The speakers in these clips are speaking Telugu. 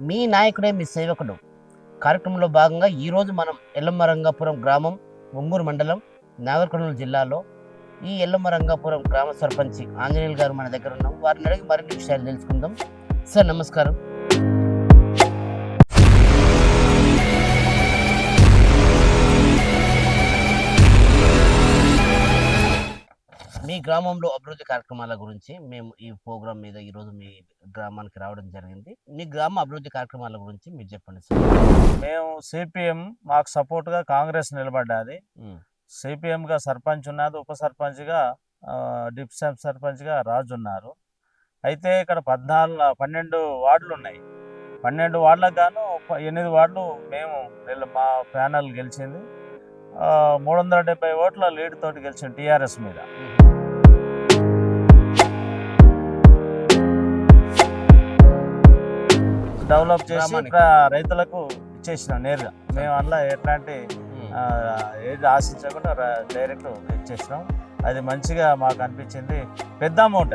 మీ నాయకుడే మీ సేవకుడు. కార్యక్రమంలో భాగంగా ఈరోజు మనం ఎల్లమ్మరంగాపురం గ్రామం ఒంగూరు మండలం నాగర్కర్నూలు జిల్లాలో ఈ ఎల్లమ్మరంగాపురం గ్రామ సర్పంచ్ ఆంజనేయులు గారు మన దగ్గర ఉన్నాం. వారిని అడిగి మరిన్ని విషయాలు తెలుసుకుందాం. సార్ నమస్కారం. గ్రామంలో అభివృద్ధి కార్యక్రమాల గురించి మేము ఈ ప్రోగ్రామ్ మీద ఈరోజు మీ గ్రామానికి రావడం జరిగింది. మీ గ్రామ అభివృద్ధి కార్యక్రమాల గురించి మీరు చెప్పండి సార్. మేము సిపిఎం మాకు సపోర్ట్గా కాంగ్రెస్ నిలబడ్డది. సిపిఎంగా సర్పంచ్ ఉన్నది ఉప సర్పంచ్గా డిప్ సర్పంచ్గా రాజు ఉన్నారు. అయితే ఇక్కడ పద్నాలుగు పన్నెండు వార్డులు ఉన్నాయి. పన్నెండు వార్డులకు గాను ఎనిమిది వార్డులు మేము మా ప్యానల్ గెలిచింది. మూడు వందల డెబ్బై ఓట్ల లీడ్ తోటి గెలిచింది టీఆర్ఎస్ మీద. డెవలప్ చేసి రైతులకు ఇచ్చేసినాం నేరుగా. మేము అందులో ఎట్లాంటి ఏది ఆశించకుండా డైరెక్ట్ ఇచ్చేసినాం. అది మంచిగా మాకు అనిపించింది. పెద్ద అమౌంట్.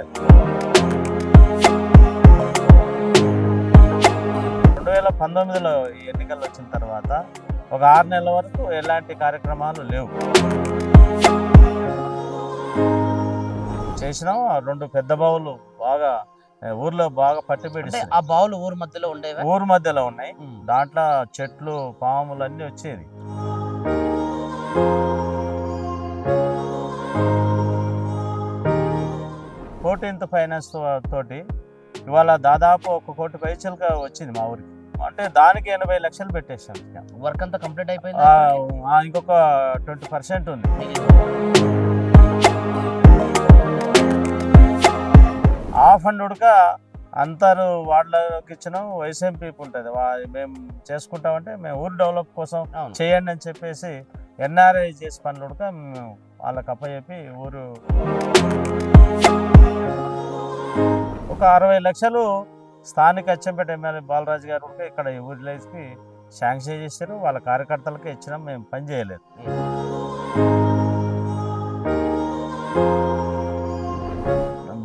రెండు వేల పంతొమ్మిదిలో ఈ ఎన్నికలు వచ్చిన తర్వాత ఒక ఆరు నెలల వరకు ఎలాంటి కార్యక్రమాలు లేవు. చేసినాం. రెండు పెద్ద బావులు బాగా ఊర్లో బాగా పట్టి అంటే పెడిస్తాయి ఆ బావులు ఊరు మధ్యలో ఉండేవా? ఊరు మధ్యలో ఉన్నాయి. దాంట్లో చెట్లు పాములు అన్నీ వచ్చేది ఫోర్టీన్త్ ఫైనాన్స్ తోటి ఇవాళ దాదాపు ఒక కోటి పైచలుగా వచ్చింది మా ఊరికి. అంటే దానికి ఎనభై లక్షలు పెట్టేసాం. వర్క్ అంతా కంప్లీట్ అయిపోయింది? ఇంకొక ట్వంటీ పర్సెంట్ ఉంది. ఆ ఫండ్ ఉడక అందరు వాళ్ళకి ఇచ్చినాం వైసీఎంపీ ఉంటుంది వా- మేము చేసుకుంటామంటే మేము ఊరు డెవలప్ కోసం చేయండి అని చెప్పేసి ఎన్ఆర్ఐ చేసి పనులు ఉడక మేము వాళ్ళకి అప్పచెప్పి ఊరు ఒక అరవై లక్షలు స్థానిక అచ్చంపేట ఎమ్మెల్యే బాలరాజు గారు ఇక్కడ ఈ ఊరిలోకి శాంక్షన్ చేశారు. వాళ్ళ కార్యకర్తలకి ఇచ్చినాం మేము పని చేయలేదు.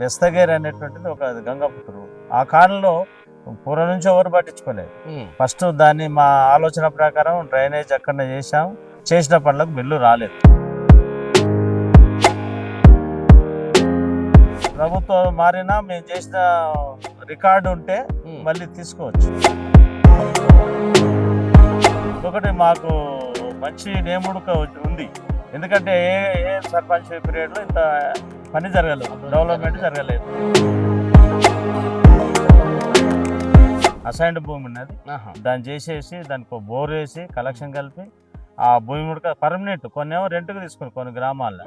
బెస్తగేర్ అనేటువంటిది ఒక గంగపుత్రుడు. ఆ కాలంలో పూర్వం నుంచి ఎవరు పట్టించుకోలేదు. ఫస్ట్ దాన్ని మా ఆలోచన ప్రకారం డ్రైనేజ్ అక్కడ చేసాం చేసిన పనులకు బిల్లు రాలేదు. ప్రభుత్వం మారినా మేము చేసిన రికార్డు ఉంటే మళ్ళీ తీసుకోవచ్చు. ఒకటి మాకు మంచి నేముడుక ఉంది. ఎందుకంటే ఏ ఏ సర్పంచ్ పీరియడ్లో ఇంత పని జరగలేదు. డెవలప్మెంట్ జరగలేదు. అసైన్డ్ భూమి ఉన్నది. దాన్ని చేసేసి దానికి బోర్ వేసి కలెక్షన్ కలిపి ఆ భూమి పర్మనెంట్ కొన్ని ఏమో రెంట్కి తీసుకుని కొన్ని గ్రామాల్లో.